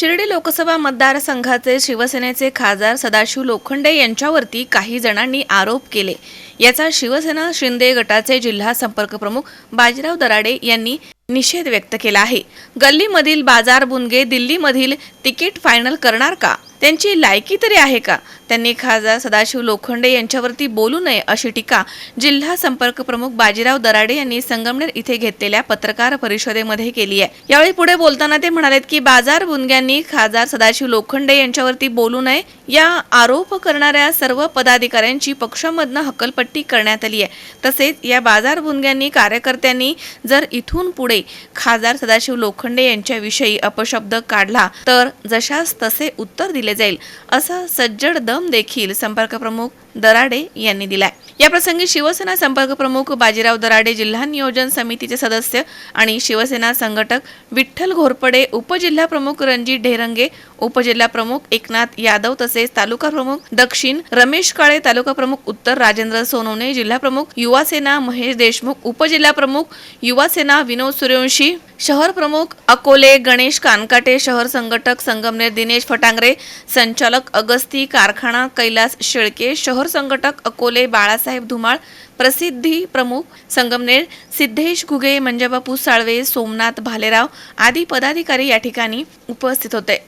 शिर्डी लोकसभा मतदारसंघाचे शिवसेनेचे खासदार सदाशिव लोखंडे यांच्यावरती काही जणांनी आरोप केले. याचा शिवसेना शिंदे गटाचे जिल्हा संपर्क प्रमुख बाजीराव दराडे यांनी निषेध व्यक्त केला आहे. गल्लीमधील बाजार बुनगे दिल्लीमधील तिकीट फायनल करणार का? त्यांची लायकी तरी आहे का? त्यांनी खासदार सदाशिव लोखंडे यांच्यावरती बोलू नये अशी टीका जिल्हा संपर्क प्रमुख बाजीराव दराडे यांनी संगमनेर इथे घेतलेल्या पत्रकार परिषदेमध्ये केली आहे. यावेळी पुढे बोलताना ते म्हणाले की बाजार बुनग्यांनी खासदार सदाशिव लोखंडे यांच्यावरती बोलू नये. या आरोप करणाऱ्या सर्व पदाधिकाऱ्यांची पक्षामधनं हकलपट्टी करण्यात आली आहे. तसेच या बाजार बुनग्यांनी कार्यकर्त्यांनी जर इथून पुढे खासदार सदाशिव लोखंडे यांच्याविषयी अपशब्द काढला तर जशास तसे उत्तर दिले जाईल. असा सज्जड दम देखील संपर्क प्रमुख दराडे यांनी दिलाय. याप्रसंगी शिवसेना संपर्क प्रमुख बाजीराव दराडे जिल्हा नियोजन समितीचे सदस्य आणि शिवसेना संघटक विठ्ठल घोरपडे उपजिल्हा प्रमुख रणजित ढेरंगे उपजिल्हा प्रमुख एकनाथ यादव तसेच तालुका प्रमुख दक्षिण रमेश काळे तालुका प्रमुख उत्तर राजेंद्र सोनवणे जिल्हा प्रमुख युवा सेना महेश देशमुख उपजिल्हा प्रमुख युवा सेना विनोद सूर्यवंशी शहर प्रमुख अकोले गणेश कानकाटे शहर संघटक संगमनेर दिनेश फटांगरे संचालक अगस्ती कारखाना कैलास शेळके शहर संघटक अकोले बाळासाहेब धुमाळ प्रसिद्धी प्रमुख संगमनेर सिद्धेश घुगे मंजाबापू साळवे सोमनाथ भालेराव आदी पदाधिकारी या ठिकाणी उपस्थित होते.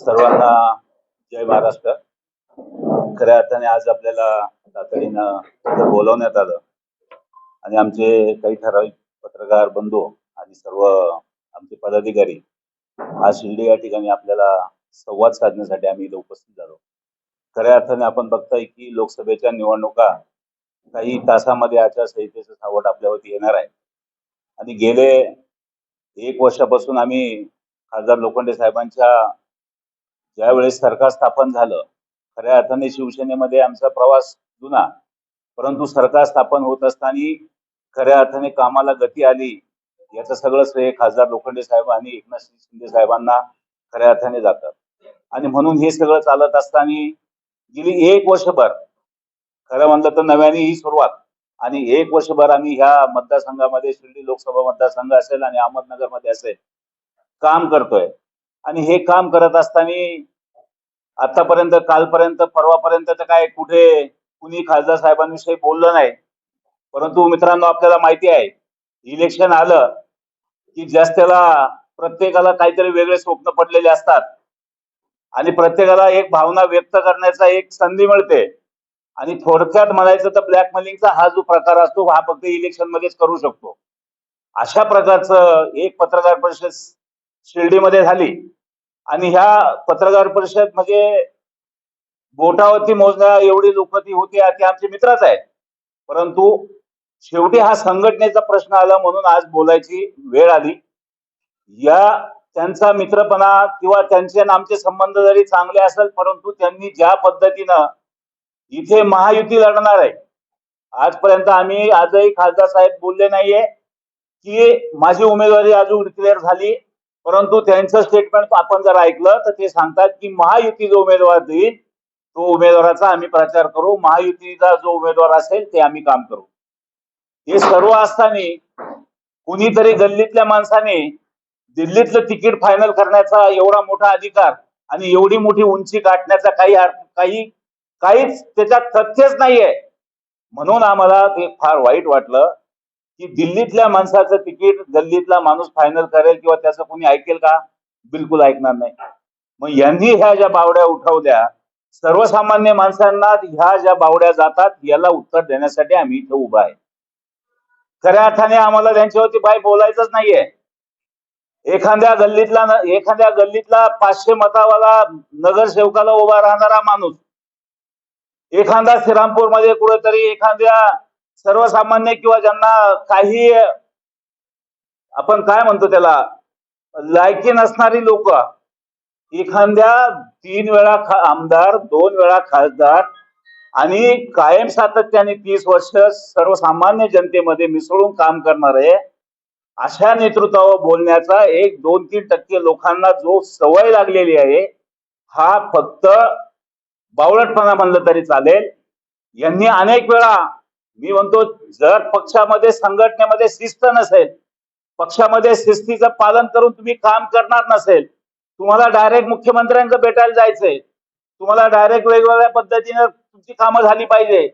सर्वांना जय महाराष्ट्र. खऱ्या अर्थाने आज आपल्याला तातडीनं बोलवण्यात आलं. आणि आमचे काही ठराविक पत्रकार बंधू आणि सर्व आमचे पदाधिकारी आज शिर्डी या ठिकाणी आपल्याला संवाद साधण्यासाठी आम्ही इथं उपस्थित झालो. खऱ्या अर्थाने आपण बघताय की लोकसभेच्या निवडणुका काही तासामध्ये आचारसंहितेचं सावट आपल्यावरती येणार आहे. आणि गेले एक वर्षापासून आम्ही खासदार लोखंडे साहेबांच्या ज्यावेळेस सरकार स्थापन झालं खऱ्या अर्थाने शिवसेनेमध्ये आमचा प्रवास जुना. परंतु सरकार स्थापन होत असताना खऱ्या अर्थाने कामाला गती आली. याचं सगळं श्रेय खासदार लोखंडे साहेब आणि एकनाथ शिंदे साहेबांना खऱ्या अर्थाने जातं. आणि म्हणून हे सगळं चालत असताना गेली एक वर्षभर खरं म्हणलं तर नव्याने ही सुरुवात. आणि एक वर्षभर आम्ही ह्या मतदारसंघामध्ये शिर्डी लोकसभा मतदारसंघ असेल आणि अहमदनगरमध्ये असेल काम करतोय. आणि हे काम करत असताना आतापर्यंत कालपर्यंत परवापर्यंत तर काय कुठे कुणी खासदार साहेबांविषयी बोललं नाही. परंतु मित्रांनो आपल्याला माहिती आहे इलेक्शन आलं की जास्तला प्रत्येकाला काहीतरी वेगळे स्वप्न पडलेले असतात. आणि प्रत्येकाला एक भावना व्यक्त करण्याचा एक संधी मिळते. आणि थोडक्यात म्हणायचं तर ब्लॅकमेलिंगचा हा जो प्रकार असतो हा फक्त इलेक्शन मध्येच करू शकतो. अशा प्रकारचं एक पत्रकार परिषद शिर्डीमध्ये झाली. आणि ह्या पत्रकार परिषद म्हणजे बोटावरती मोजण्या एवढी लोक ती होती ते आमचे मित्रच आहेत. परंतु शेवटी हा संघटनेचा प्रश्न आला म्हणून आज बोलायची वेळ आली. या त्यांचा मित्रपणा किंवा त्यांचे आमचे संबंध जरी चांगले असेल परंतु त्यांनी ज्या पद्धतीनं इथे महायुती लढणार आहे आजपर्यंत आम्ही आजही खासदार साहेब बोलले नाहीये की माझी उमेदवारी अजून डिक्लेअर झाली. परंतु त्यांचं स्टेटमेंट आपण जर ऐकलं तर ते सांगतात की महायुती जो उमेदवार देईल तो उमेदवाराचा आम्ही प्रचार करू. महायुतीचा जो उमेदवार असेल ते आम्ही काम करू. हे सर्व असताना कुणीतरी गल्लीतल्या माणसाने दिल्लीतलं तिकीट फायनल करण्याचा एवढा मोठा अधिकार आणि एवढी मोठी उंची गाठण्याचा काही अर्थ- काही काहीच त्याच्यात तथ्यच नाहीये. म्हणून आम्हाला ते फार वाईट वाटलं. की दिल्लीतल्या माणसाचं तिकीट गल्लीतला माणूस फायनल करेल किंवा त्याचं कोणी ऐकेल का? बिलकुल ऐकणार नाही. मग यांनी ह्या ज्या बावड्या उठवल्या सर्वसामान्य माणसांना ह्या ज्या बावड्या जातात याला उत्तर देण्यासाठी आम्ही इथे उभा आहे. खऱ्या अर्थाने आम्हाला त्यांच्यावरती बाय बोलायचंच नाहीये. एखाद्या गल्लीतला एखाद्या गल्लीतला पाचशे मतावाला नगरसेवकाला उभा राहणारा माणूस एखादा श्रीरामपूरमध्ये कुठेतरी एखाद्या सर्वसामान्य किंवा ज्यांना काही आपण काय म्हणतो त्याला लायकी नसणारी लोक एखाद्या तीन वेळा आमदार दोन वेळा खासदार आणि कायम सातत्याने तीस वर्ष सर्वसामान्य जनतेमध्ये मिसळून काम करणारे अशा नेतृत्वावर बोलण्याचा एक दोन तीन टक्के लोकांना जो सवय लागलेली आहे हा फक्त बावळटपणा म्हणलं तरी चालेल. यांनी अनेक वेळा मी म्हणतो जर पक्षामध्ये संघटनेमध्ये शिस्त नसेल पक्षामध्ये शिस्तीचं पालन करून तुम्ही काम करणार नसेल तुम्हाला डायरेक्ट मुख्यमंत्र्यांचं भेटायला जायचंय तुम्हाला डायरेक्ट वेगवेगळ्या पद्धतीने तुमची कामं झाली पाहिजे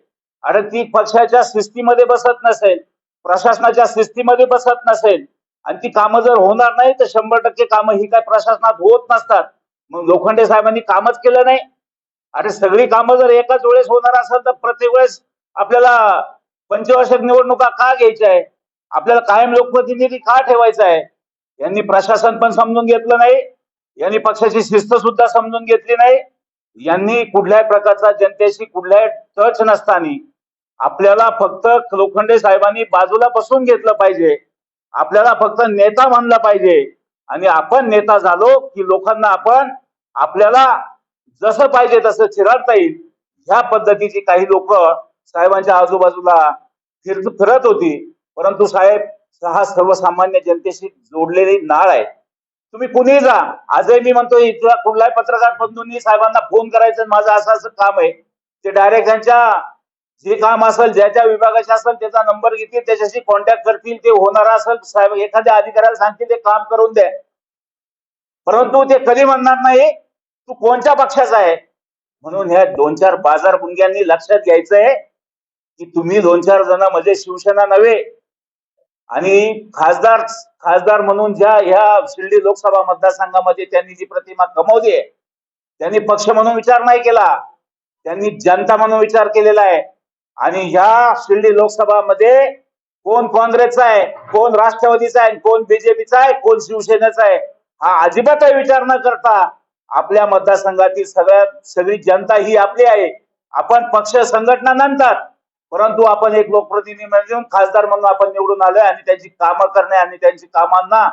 आणि ती पक्षाच्या शिस्तीमध्ये बसत नसेल प्रशासनाच्या शिस्तीमध्ये बसत नसेल आणि ती कामं जर होणार नाही तर शंभर टक्के कामं ही काय प्रशासनात होत नसतात. मग लोखंडे साहेबांनी कामच केलं नाही. अरे सगळी कामं जर एकाच वेळेस होणार असेल तर प्रत्येक वेळेस आपल्याला पंचवार्षिक निवडणुका का घ्यायच्या आहे? आपल्याला कायम लोकप्रतिनिधी का ठेवायचा आहे? यांनी प्रशासन पण समजून घेतलं नाही. यांनी पक्षाची शिस्त सुद्धा समजून घेतली नाही. यांनी कुठल्याही प्रकारचा जनतेशी कुठल्याही टच नसताना आपल्याला फक्त लोखंडे साहेबांनी बाजूला बसून घेतलं पाहिजे. आपल्याला फक्त नेता म्हणला पाहिजे. आणि आपण नेता झालो की लोकांना आपण आपल्याला जसं पाहिजे तसं चिराडता येईल. ह्या पद्धतीची काही लोक साहेबांच्या आजूबाजूला फिर फिरत होती. परंतु साहेब हा सर्वसामान्य जनतेशी जोडलेली नाळ आहे. तुम्ही कुणी जा. आजही मी म्हणतो इथला कुठलाही पत्रकार बंधूंनी साहेबांना फोन करायचं माझं असं असं काम आहे. ते डायरेक्ट त्यांच्या जे काम असेल ज्या ज्या विभागाचे असेल त्याचा नंबर घेतील त्याच्याशी कॉन्टॅक्ट करतील ते होणार असेल साहेब एखाद्या अधिकाऱ्याला सांगतील ते काम करून द्या. परंतु ते कधी म्हणणार नाही तू कोणत्या पक्षाचा आहे? म्हणून ह्या दोन चार बाजार गुंग्यांनी लक्षात घ्यायचं आहे की तुम्ही दोन चार जण म्हणजे शिवसेना नव्हे आणि खासदार खासदार म्हणून ज्या ह्या शिर्डी लोकसभा मतदारसंघामध्ये त्यांनी जी प्रतिमा कमवली आहे त्यांनी पक्ष म्हणून विचार नाही केला. त्यांनी जनता म्हणून विचार केलेला आहे. आणि ह्या शिर्डी लोकसभामध्ये कोण काँग्रेसचा आहे कोण राष्ट्रवादीचा आहे कोण बीजेपीचा आहे कोण शिवसेनेचा आहे हा अजिबातही विचार न करता आपल्या मतदारसंघातील सगळ्यात सगळी जनता ही आपली आहे. आपण पक्ष संघटना नंतर परंतु आपण एक लोकप्रतिनिधी म्हणून खासदार म्हणून आपण निवडून आलोय आणि त्यांची कामं करणे आणि त्यांची कामांना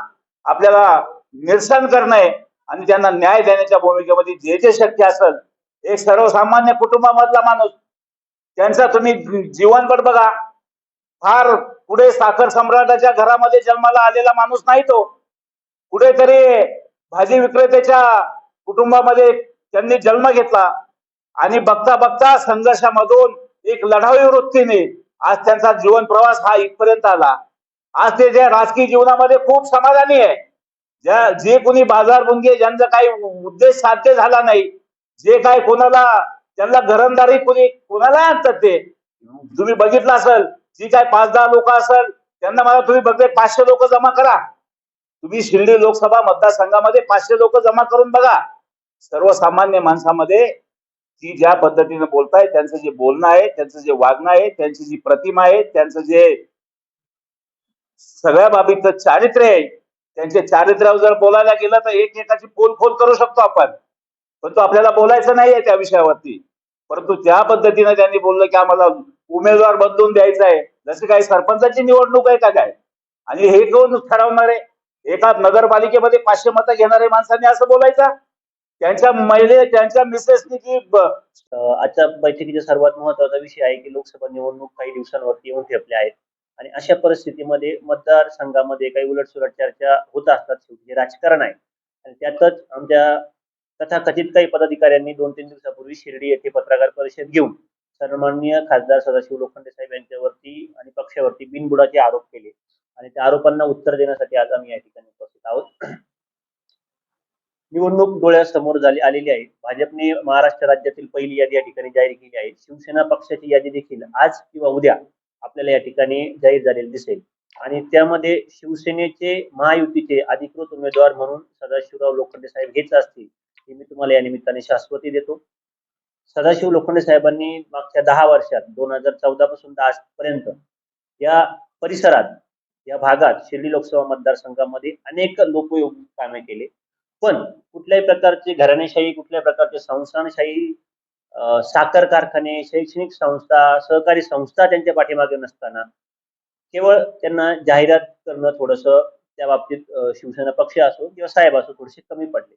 आपल्याला निरसन करणे आणि त्यांना न्याय देण्याच्या भूमिकेमध्ये जे जे शक्य असेल एक सर्वसामान्य कुटुंबामधला माणूस त्यांचा तुम्ही जीवनपट बघा. फार पुढे साखर सम्राटाच्या घरामध्ये जन्माला आलेला माणूस नाही तो. कुठेतरी भाजी विक्रेत्याच्या कुटुंबामध्ये त्यांनी जन्म घेतला आणि बघता बघता संघर्षामधून एक लढावी वृत्तीने आज त्यांचा जीवन प्रवास हा इथपर्यंत आला. आज ते ज्या राजकीय जीवनामध्ये खूप समाधानी आहे. ज्या जे कोणी बाजार बुंगे ज्यांचा काही उद्देश साध्य झाला नाही जे काय कोणाला त्यांना घरंदारी कोणी कोणाला आणतात ते? तुम्ही बघितलं असेल जी काय पाच दहा लोक असेल त्यांना मला तुम्ही बघते पाचशे लोक जमा करा. तुम्ही शिर्डी लोकसभा मतदारसंघामध्ये पाचशे लोक जमा करून बघा. सर्वसामान्य माणसामध्ये ती ज्या पद्धतीने बोलताय त्यांचं जे बोलणं आहे त्यांचं जे वागणं आहे त्यांची जी प्रतिमा आहे त्यांचं जे सगळ्या बाबीचं चारित्र्य आहे त्यांच्या चारित्र्यावर जर बोलायला गेलं तर एकमेकाची पोलखोल करू शकतो आपण. पण तो आपल्याला बोलायचं नाहीये त्या विषयावरती. परंतु त्या पद्धतीने त्यांनी बोललं की आम्हाला उमेदवार बदलून द्यायचा आहे. जसे काही सरपंचाची निवडणूक आहे का काय? आणि हे कोण ठरवणार आहे? एका नगरपालिकेमध्ये पाचशे मतं घेणारे माणसांनी असं बोलायचं? त्यांच्या महिले त्यांच्या मिसेसनी जी आजच्या बैठकीचा सर्वात महत्त्वाचा विषय आहे की लोकसभा निवडणूक काही दिवसांवरती येऊन ठेपल्या आहेत. आणि अशा परिस्थितीमध्ये मतदारसंघामध्ये काही उलटसुलट चर्चा होत असतात. शेवटी हे राजकारण आहे. आणि त्यातच आमच्या तथाकथित काही पदाधिकाऱ्यांनी दोन तीन दिवसापूर्वी शिर्डी येथे पत्रकार परिषद घेऊन सन्माननीय खासदार सदाशिव लोखंडे साहेब यांच्यावरती आणि पक्षावरती बिनबुडाचे आरोप केले. आणि त्या आरोपांना उत्तर देण्यासाठी आज आम्ही या ठिकाणी उपस्थित आहोत. निवडणूक डोळ्यासमोर झाली आलेली आहे. भाजपने महाराष्ट्र राज्यातील पहिली यादी या ठिकाणी जाहीर केली आहे. शिवसेना पक्षाची यादी देखील आज किंवा उद्या आपल्याला या ठिकाणी जाहीर झालेली दिसेल. आणि त्यामध्ये शिवसेनेचे महायुतीचे अधिकृत उमेदवार म्हणून सदाशिवराव लोखंडे साहेब हेच असतील हे मी तुम्हाला या निमित्ताने शाश्वती देतो. सदाशिव लोखंडे साहेबांनी मागच्या दहा वर्षात दोन हजार चौदा पासून आजपर्यंत या परिसरात या भागात शिर्डी लोकसभा मतदारसंघामध्ये अनेक लोकयोगी कामे केले. पण कुठल्याही प्रकारची घराणेशाही कुठल्याही प्रकारची संस्थानशाही साखर कारखाने शैक्षणिक संस्था सहकारी संस्था त्यांच्या पाठीमागे नसताना केवळ त्यांना जाहिरात करणं थोडस त्या बाबतीत शिवसेना पक्ष असो किंवा साहेब असो थोडेसे कमी पडले.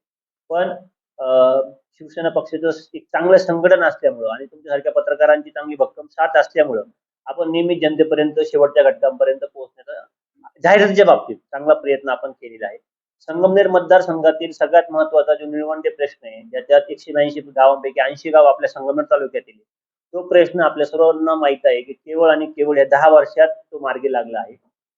पण अं, शिवसेना पक्षाचं एक चांगलं संघटन असल्यामुळं आणि तुमच्यासारख्या पत्रकारांची चांगली भक्कम साथ असल्यामुळं आपण नेहमी जनतेपर्यंत शेवटच्या घटकांपर्यंत पोहोचण्याचा जाहिरातीच्या बाबतीत चांगला प्रयत्न आपण केलेला आहे. संगमनेर मतदारसंघातील सगळ्यात महत्त्वाचा जो निळवंडे प्रश्न आहे ज्याच्यात एकशे ऐंशी गावांपैकी ऐंशी गाव आपल्या संगमनेर तालुक्यातील तो प्रश्न आपल्या सर्वांना माहीत आहे की केवळ आणि केवळ या दहा वर्षात तो मार्गी लागला आहे.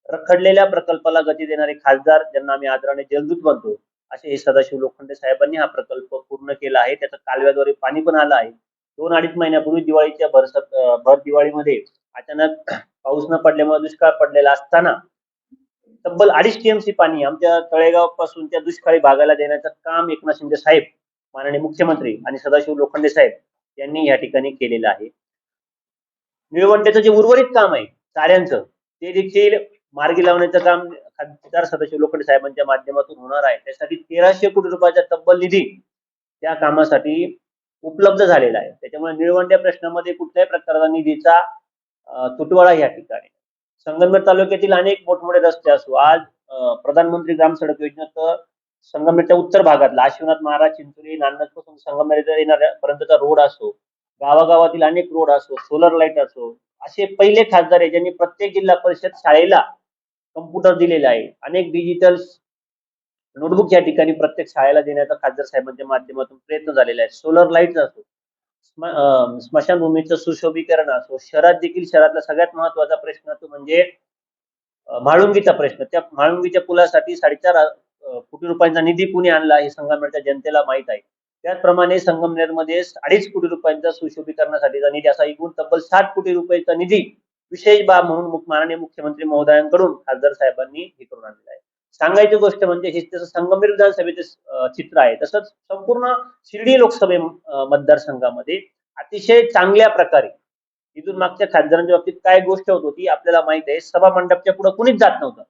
रखडलेल्या प्रकल्पाला गती देणारे खासदार ज्यांना आम्ही आदराने जलदूत म्हणतो असे हे सदाशिव लोखंडे साहेबांनी हा प्रकल्प पूर्ण केला आहे. त्याचा कालव्याद्वारे पाणी पण आलं आहे. दोन अडीच महिन्यापूर्वी दिवाळीच्या भरसत भर दिवाळीमध्ये अचानक पाऊस न पडल्यामुळे दुष्काळ पडलेला असताना तब्बल अडीच टीएमसी पाणी आमच्या तळेगावपासून त्या दुष्काळी भागाला देण्याचं काम एकनाथ शिंदे साहेब माननीय मुख्यमंत्री आणि सदाशिव लोखंडे साहेब यांनी या ठिकाणी केलेलं आहे. निळवंट्याचं जे उर्वरित काम आहे चाऱ्यांचं ते देखील मार्गी लावण्याचं काम खासदार सदाशिव लोखंडे साहेबांच्या माध्यमातून होणार आहे. त्यासाठी तेराशे कोटी रुपयाचा तब्बल निधी त्या कामासाठी उपलब्ध झालेला आहे. त्याच्यामुळे निळवंड्या प्रश्नामध्ये कुठल्याही प्रकारचा निधीचा तुटवडा या ठिकाणी संगमनेर तालुक्यातील अनेक मोठमोठे रस्ते असो आज प्रधानमंत्री ग्राम सडक योजनेत संगमनेरच्या उत्तर भागातला आशिवनाथ महाराज चिंचोली नांदत पासून संगमनेर येणाऱ्या पर्यंतचा रोड असो गावागावातील अनेक रोड असो सोलर लाइट असो असे पहिले खासदार आहे ज्यांनी प्रत्येक जिल्हा परिषद शाळेला कम्प्युटर दिलेले आहे. अनेक डिजिटल नोटबुक या ठिकाणी प्रत्येक शाळेला देण्याचा खासदार साहेबांच्या माध्यमातून प्रयत्न झालेला आहे. सोलर लाइट असो स्मशानभूमीचं सुशोभीकरण असो शहरात देखील शहरातला सगळ्यात महत्त्वाचा प्रश्न तो म्हणजे म्हाळुंगीचा प्रश्न. त्या म्हाळुंगीच्या पुलासाठी साडेचार कोटी रुपयांचा निधी कुणी आणला हे संगमनेरच्या जनतेला माहीत आहे. त्याचप्रमाणे संगमनेरमध्ये अडीच कोटी रुपयांचा सुशोभीकरणासाठीचा निधी असा एकूण तब्बल साठ कोटी रुपयांचा निधी विशेष बाब म्हणून मुख- माननीय मुख्यमंत्री महोदयांकडून खासदार साहेबांनी हे करून आणलेला आहे. सांगायची गोष्ट म्हणजे हे त्याचं संगमनेर विधानसभेचं चित्र आहे तसंच संपूर्ण शिर्डी लोकसभे मतदारसंघामध्ये अतिशय चांगल्या प्रकारे इथून मागच्या खासदारांच्या बाबतीत काय गोष्ट होत होती आपल्याला माहीत आहे सभा मंडपच्या पुढे कुणीच जात नव्हतं.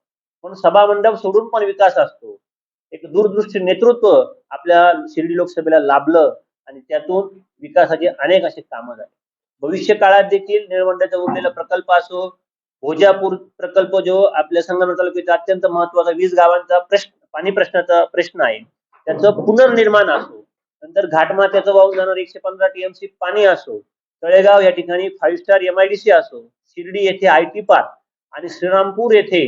पण सभा मंडप सोडून पण विकास असतो. एक दूरदृष्टी नेतृत्व आपल्या शिर्डी लोकसभेला लाभलं आणि त्यातून विकासाचे अनेक असे कामं झाले. भविष्य काळात देखील निळवंड्याचा उरलेला प्रकल्प असो भोजापूर प्रकल्प जो आपल्या संगमनेर तालुक्याचा अत्यंत महत्त्वाचा वीस गावांचा प्रश्न पाणी प्रश्नाचा प्रश्न आहे. त्याचं पुनर्निर्माण असो नंतर घाटमाथ्याचं वाहून जाणार एकशे पंधरा टीएमसी पाणी असो तळेगाव या ठिकाणी फाईव्ह स्टार एमआयडीसी असो शिर्डी येथे आय टी पार्क आणि श्रीरामपूर येथे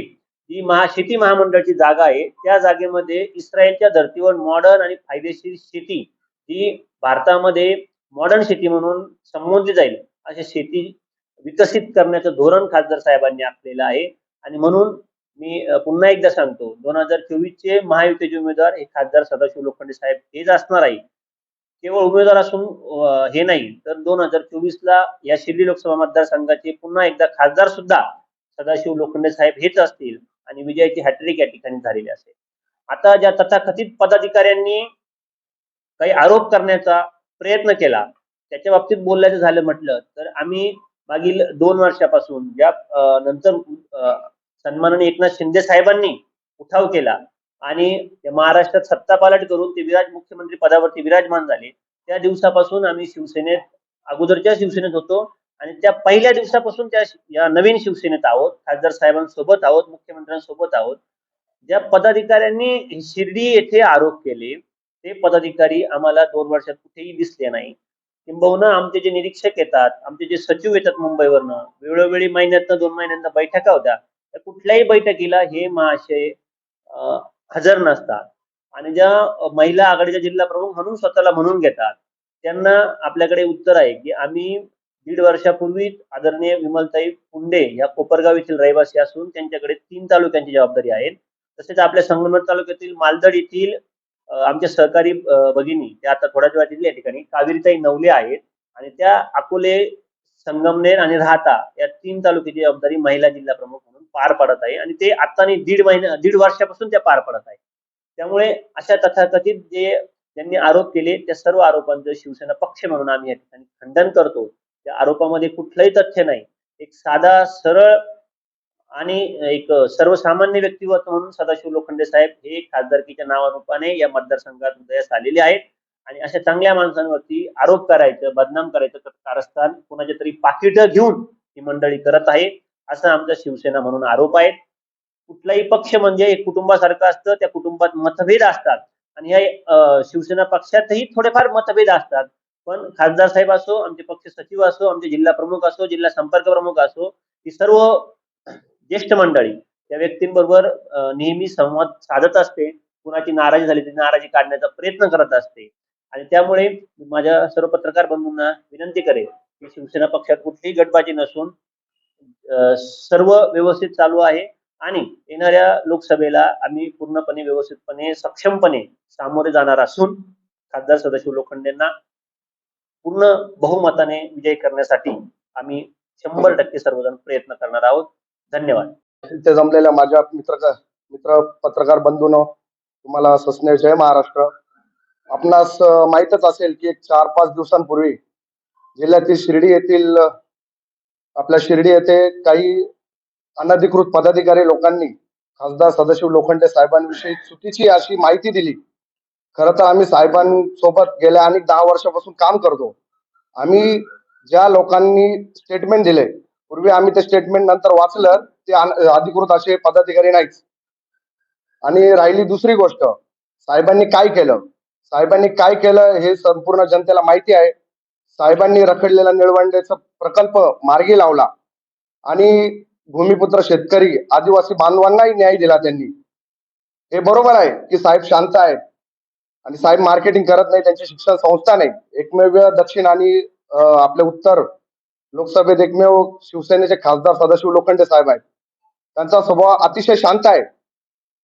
जी महा शेती महामंडळाची जागा आहे त्या जागेमध्ये इस्रायलच्या धर्तीवर मॉडर्न आणि फायदेशीर शेती ही भारतामध्ये मॉडर्न शेती म्हणून संबोधली जाईल अशी शेती विकसित करण्याचं धोरण खासदार साहेबांनी आखलेलं आहे. आणि म्हणून मी पुन्हा एकदा सांगतो दोन हजार चोवीस चे महायुतीचे उमेदवार हे खासदार सदाशिव लोखंडे साहेब हेच असणार आहे केवळ उमेदवार असून हे नाही तर दोन हजार चोवीस ला या शिर्डी लोकसभा मतदारसंघाचे पुन्हा एकदा खासदार सुद्धा सदाशिव लोखंडे साहेब हेच असतील आणि विजयाची हॅट्रिक या ठिकाणी झालेली असेल. आता ज्या तथाकथित पदाधिकाऱ्यांनी काही आरोप करण्याचा प्रयत्न केला त्याच्या बाबतीत बोलायचं झालं म्हटलं तर आम्ही मागील दोन वर्षापासून ज्या नंतर सन्माननीय एकनाथ शिंदे साहेबांनी उठाव केला आणि महाराष्ट्रात सत्ता पालट करून ते विराज मुख्यमंत्री पदावरती विराजमान झाले. त्या दिवसापासून आम्ही शिवसेनेत अगोदरच्या शिवसेनेत होतो आणि त्या पहिल्या दिवसापासून त्या या नवीन शिवसेनेत आहोत. खासदार साहेबांसोबत आहोत मुख्यमंत्र्यांसोबत आहोत. ज्या पदाधिकाऱ्यांनी शिर्डी येथे आरोप केले ते पदाधिकारी आम्हाला दोन वर्षात कुठेही दिसले नाही. किंबहुना आमचे जे निरीक्षक येतात आमचे जे सचिव येतात मुंबईवरनं वेळोवेळी महिन्यातनं दोन महिन्यांना बैठका होत्या. त्या कुठल्याही बैठकीला हे महाशय हजर नसतात. आणि ज्या महिला आघाडीच्या जिल्हा प्रमुख म्हणून स्वतःला म्हणून घेतात त्यांना आपल्याकडे उत्तर आहे की आम्ही दीड वर्षापूर्वी आदरणीय विमलताई पुंडे या कोपरगाव येथील रहिवासी असून त्यांच्याकडे तीन तालुक्यांची जबाबदारी आहे तसेच आपल्या संगमनेर तालुक्यातील मालदड येथील आमच्या सहकारी भगिनी त्या आता थोड्याच वेळात या ठिकाणी कावेरीताई नवले आहेत आणि त्या अकोले संगमनेर आणि राहता या तीन तालुक्याची जबाबदारी महिला जिल्हा प्रमुख म्हणून पार पडत आहे आणि ते आता दीड महिन्या दीड वर्षापासून त्या पार पडत आहे. त्यामुळे अशा तथाकथित जे त्यांनी आरोप केले त्या सर्व आरोपांचं शिवसेना पक्ष म्हणून आम्ही या ठिकाणी खंडन करतो. त्या आरोपामध्ये कुठलंही तथ्य नाही. एक साधा सरळ आणि एक सर्वसामान्य व्यक्तिमत्व म्हणून सदाशिव लोखंडे साहेब हे खासदारकीच्या नावारूपाने या मतदारसंघात उदयास आलेले आहेत. आणि अशा चांगल्या माणसांवरती आरोप करायचं बदनाम करायचं तर कारस्थान कुणाच्या तरी पाकिटं घेऊन ही मंडळी करत आहे असा आमचा शिवसेना म्हणून आरोप आहे. कुठलाही पक्ष म्हणजे एक कुटुंबासारखं असतं त्या कुटुंबात मतभेद असतात. आणि या शिवसेना पक्षातही थोडेफार मतभेद असतात. पण खासदार साहेब असो आमचे पक्ष सचिव असो आमचे जिल्हा प्रमुख असो जिल्हा संपर्क प्रमुख असो ही सर्व ज्येष्ठ मंडळी त्या व्यक्तींबरोबर नेहमी संवाद साधत असते. कुणाची नाराजी झाली ती नाराजी काढण्याचा प्रयत्न करत असते. आणि त्यामुळे मी माझ्या सर्व पत्रकार बंधूंना विनंती करेन की शिवसेना पक्षात कुठलीही गटबाजी नसून सर्व व्यवस्थित चालू आहे. आणि येणाऱ्या लोकसभेला आम्ही पूर्णपणे व्यवस्थितपणे सक्षमपणे सामोरे जाणार असून खासदार सदाशिव लोखंडेंना पूर्ण बहुमताने विजय करण्यासाठी आम्ही शंभर टक्के सर्वजण प्रयत्न करणार आहोत. धन्यवाद. इथे जमलेल्या माझ्या मित्र मित्र पत्रकार बंधून तुम्हाला सस्नेह आहे महाराष्ट्र. आपणास माहीतच असेल की एक चार पाच दिवसांपूर्वी जिल्ह्यातील शिर्डी येथील आपल्या शिर्डी येथे काही अनधिकृत पदाधिकारी लोकांनी खासदार सदाशिव लोखंडे साहेबांविषयी चुकीची अशी माहिती दिली. खरं तर आम्ही साहेबांसोबत गेल्या अनेक दहा वर्षापासून काम करतो. आम्ही ज्या लोकांनी स्टेटमेंट दिले पूर्वी आम्ही ते स्टेटमेंट नंतर वाचलं ते अधिकृत असे पदाधिकारी नाहीच आणि राहिली दुसरी गोष्ट साहेबांनी काय केलं? साहेबांनी काय केलं हे संपूर्ण जनतेला माहिती आहे. साहेबांनी रखडलेला निळवंडेचा प्रकल्प मार्गी लावला. आणि भूमिपुत्र शेतकरी आदिवासी बांधवांनाही न्याय दिला त्यांनी. हे बरोबर आहे की साहेब शांत आहेत. आणि साहेब मार्केटिंग करत नाही त्यांची शिक्षण संस्था नाही. एकमेव दक्षिण आणि आपले उत्तर लोकसभेत एकमेव शिवसेनेचे खासदार सदाशिव लोखंडे साहेब आहेत. त्यांचा स्वभाव अतिशय शांत आहे.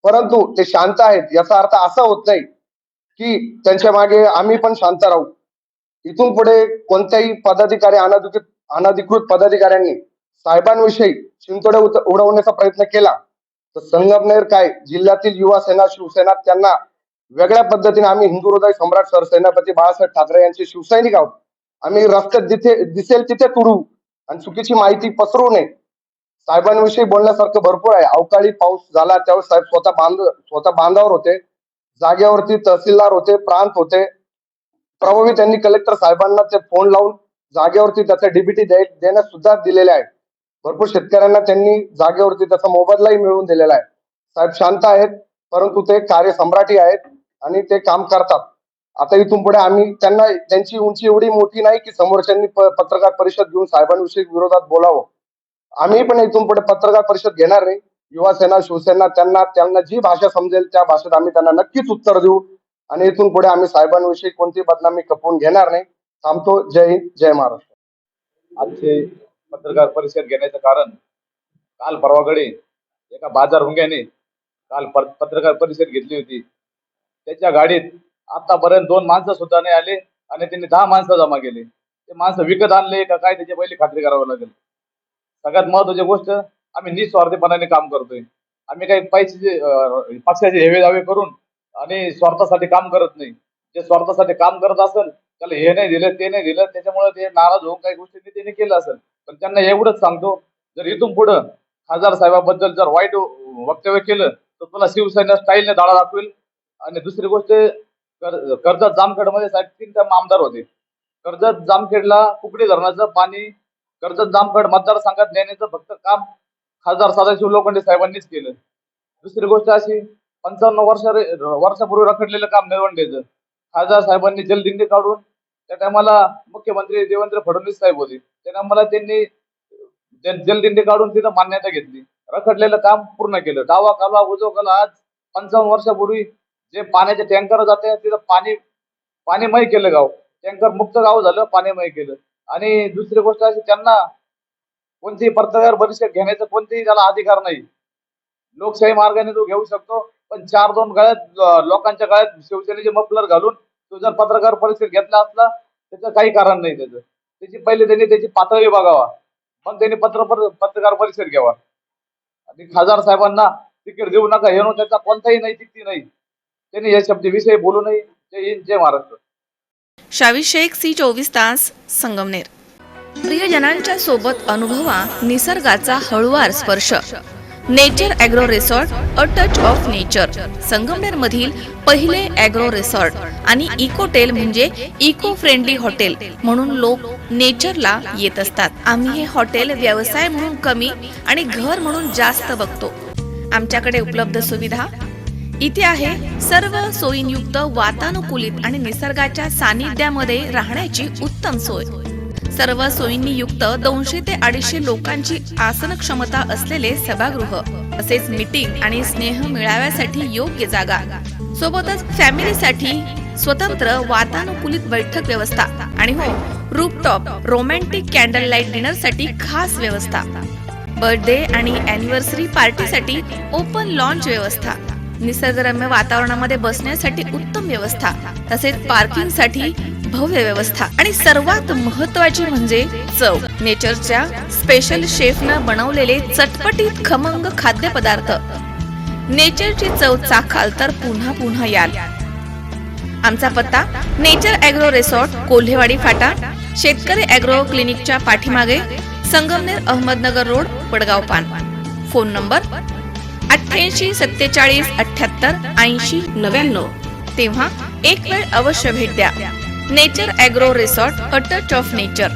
परंतु ते शांत आहेत याचा अर्थ असा होत नाही की त्यांच्या मागे आम्ही पण शांत राहू. इथून पुढे कोणत्याही पदाधिकारी अनधिकृत अनाधिकृत पदाधिकाऱ्यांनी साहेबांविषयी चिंतोडे उडवण्याचा प्रयत्न केला तर संगमनेर काय जिल्ह्यातील युवा सेना शिवसेना त्यांना वेगळ्या पद्धतीने आम्ही हिंदू हृदय सम्राट सरसेनापती बाळासाहेब ठाकरे यांचे शिवसैनिक आहोत. आम्ही रस्त्यात जिथे दिसेल तिथे तुडू. आणि चुकीची माहिती पसरू नये. साहेबांविषयी बोलण्यासारखं भरपूर आहे. अवकाळी पाऊस झाला त्यावेळेस साहेब स्वतः बांध स्वतः बांधावर होते. जागेवरती तहसीलदार होते प्रांत होते. प्रभावी त्यांनी कलेक्टर साहेबांना ते फोन लावून जागेवरती त्याचा डीबीटी देण्यास सुद्धा दिलेले आहे. भरपूर शेतकऱ्यांना त्यांनी जागेवरती त्याचा मोबदलाही मिळवून दिलेला आहे. साहेब शांत आहेत परंतु ते कार्यसम्राटी आहेत आणि ते काम करतात. आता इथून पुढे आम्ही त्यांना त्यांची उंची एवढी मोठी नाही की समोरच्यांनी पत्रकार परिषद घेऊन साहेबांविषयी विरोधात बोलावं. आम्ही पण इथून पुढे पत्रकार परिषद घेणार नाही युवा सेना शिवसेना त्यांना त्यांना जी भाषा समजेल त्या भाषेत आम्ही त्यांना नक्कीच उत्तर देऊ. आणि इथून पुढे आम्ही साहेबांविषयी कोणती बदनामी खपवून घेणार नाही. थांबतो. जय हिंद जय महाराष्ट्र. आजचे पत्रकार परिषद घेण्याचं कारण काल परवाकडे एका बाजार हुंग्याने काल पत्रकार परिषद घेतली होती. त्याच्या गाडीत आतापर्यंत दोन माणसं सुद्धा नाही आले आणि त्यांनी दहा माणसं जमा केले. ते माणसं विकत आणले का काय त्याची पहिली खात्री करावी लागेल. सगळ्यात महत्वाची गोष्ट आम्ही निस्वार्थीपणाने काम करतोय. आम्ही काही पैशाचे पक्षाचे हेवे दावे करून आणि स्वार्थासाठी काम करत नाही. जे स्वार्थासाठी काम करत असेल त्याला हे नाही दिलं ते नाही दिलं त्याच्यामुळे ते नाराज होऊन काही गोष्टी त्यांनी केलं असेल. पण त्यांना एवढंच सांगतो जर इथून पुढं खासदार साहेबाबद्दल जर वाईट वक्तव्य केलं तर तुला शिवसेना स्टाईलने दाळा दाखवेल. आणि दुसरी गोष्ट कर्जत जामखेडमध्ये साहेब तीन टाइम आमदार होते. कर्जत जामखेडला कुकडी धरणाचं पाणी कर्जत जामखेड मतदारसंघात नेण्याचं फक्त काम खासदार सदाशिव लोखंडे साहेबांनीच केलं. दुसरी गोष्ट अशी पंचावन्न वर्ष वर्षापूर्वी रखडलेलं काम निळवंडेचं. खासदार साहेबांनी जलदिंडी काढून त्या टायमाला मुख्यमंत्री देवेंद्र फडणवीस साहेब होते. त्या टायमाला त्यांनी जल- जलदिंडी काढून तिथं मान्यता घेतली. रखडलेलं काम पूर्ण केलं. डावा कालवा उजव काला आज पंचावन्न वर्षापूर्वी जे पाण्याचे टँकर जाते तिथं पाणी पाणीमय केलं गाव. टँकर मुक्त गाव झालं पाणीमय केलं. आणि दुसरी गोष्ट अशी त्यांना कोणतीही पत्रकार परिषद घेण्याचा कोणतेही त्याला अधिकार नाही. लोकशाही मार्गाने तो घेऊ शकतो पण चार दोन गळ्यात लोकांच्या गळ्यात शिवसेनेचे मफलर घालून तो जर पत्रकार परिषद घेतला असला त्याचं काही कारण नाही त्याचं. त्याची पहिले त्यांनी त्याची पातळी बघावा. मग त्यांनी पत्र पत्रकार परिषद घ्यावा. आणि खासदार साहेबांना तिकीट देऊ नका हे त्याचा कोणताही नैतिकती नाही. त्यांनी या शब्दविषयी बोलू नये. जय हिंद जय महाराष्ट्र. शावी शेख सी चोवीस तास संगमनेर. प्रियजनांच्या सोबत अनुभवा निसर्गाचा हळुवार स्पर्श. Nature agro resort a touch of nature. Sangamner मधील पहिले ॲग्रो रिसॉर्ट आणि इकोटेल म्हणजे इको फ्रेंडली हॉटेल म्हणून लोक नेचरला येत असतात. आम्ही हे हॉटेल व्यवसाय म्हणून कमी आणि घर म्हणून जास्त बघतो. आमच्याकडे उपलब्ध सुविधा इथे आहे सर्व सोयींयुक्त वातानुकूलित आणि निसर्गाच्या सानिध्यामध्ये राहण्याची उत्तम सोय. सर्व सोयींनी युक्त दोनशे ते अडीचशे लोकांची आसन क्षमता असलेले सभागृह तसेच मीटिंग आणि स्नेह मिळाव्यासाठी योग्य जागा. सोबतच फॅमिलीसाठी स्वतंत्र वातानुकूलित बैठक व्यवस्था आणि हो रूपटॉप रोमॅन्टिक कॅन्डल लाइट डिनरसाठी खास व्यवस्था. बर्थडे आणि अॅनिव्हर्सरी पार्टीसाठी ओपन लॉन्च व्यवस्था. निसर्गरम्य वातावरणामध्ये बसण्यासाठी उत्तम व्यवस्था तसेच पार्किंगसाठी भव्य व्यवस्था. आणि सर्वात महत्वाची म्हणजे चव. नेचरच्या स्पेशल शेफनं बनवलेले चटपटीत खमंग खाद्यपदार्थ. नेचरची चव चाखाल तर पुन्हा पुन्हा याल. आमचा पत्ता नेचर ॲग्रो रिसॉर्ट कोल्हेवाडी फाटा शेतकरी ॲग्रो क्लिनिकच्या पाठीमागे संगमनेर अहमदनगर रोड वडगाव पान. फोन नंबर अठ्ठ्याऐंशी सत्तेचाळीस अठ्ठ्याहत्तर ऐंशी नव्याण्णव. तेव्हा एक वेळ अवश्य भेट द्या. Nature agro resort a touch of nature.